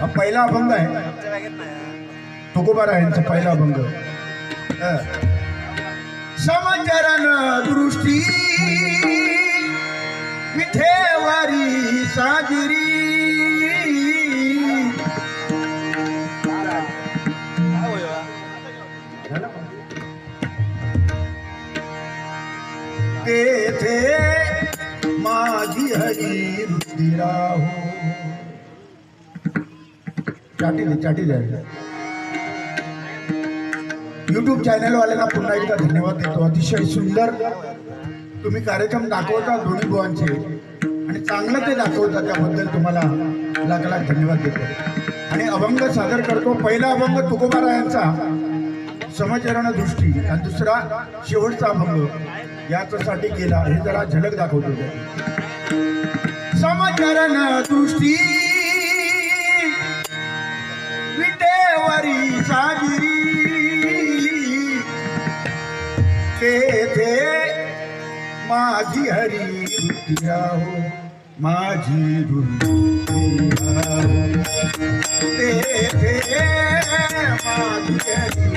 हा पहिला अभंग आहे. तुकोबारायांचा पहिला अभंग. समचरण दृष्टी विठेवारी साजरी. तेथे माझी हरी रुधिराहो चाटी दे चाटी दे युट्यूब चॅनलवाल्यांना पुन्हा एकदा धन्यवाद देतो. अतिशय सुंदर तुम्ही कार्यक्रम दाखवता दोन्ही बुवांचे. आणि चांगलं ते दाखवता त्याबद्दल तुम्हाला लाख लाख धन्यवाद देतो. आणि अभंग सादर करतो. पहिला अभंग तुकोबारायांचा समचरण दृष्टी. आणि दुसरा शेवटचा अभंग याच्यासाठी केला. हे जरा झलक दाखवतो. समचरण दृष्टी. माझी हरी रुधिराहो माझी रुधिराहो तेथे माझी हरी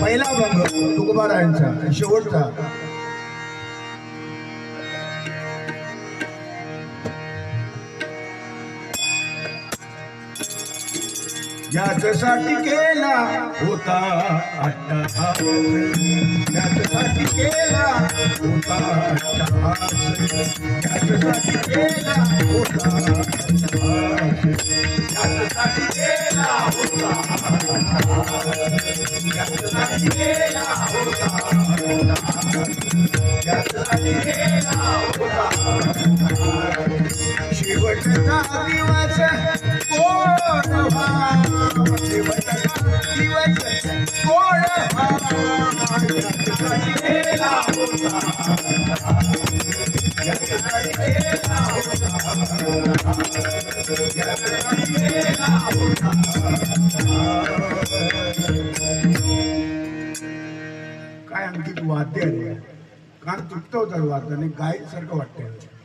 पहिला भंग तुकोबारायांचा शेवटचा. याच्यासाठी केला होता अट्टा याच्यासाठी केला होता अट्टहास याच्यासाठी केला होता अट्टहास याच्यासाठी केला होता याच्यासाठी केला होता याच्यासाठी केला होता शेवटचा दिवस कोण व्हा शेवटचा दिवस कोण व्हा याच्यासाठी केला होता याच्यासाठी केला होता याच्यासाठी केला होता काय अंकित वाद्य रे? कान तुटत होतं वाद्याने गायक सारखं वाटतंय.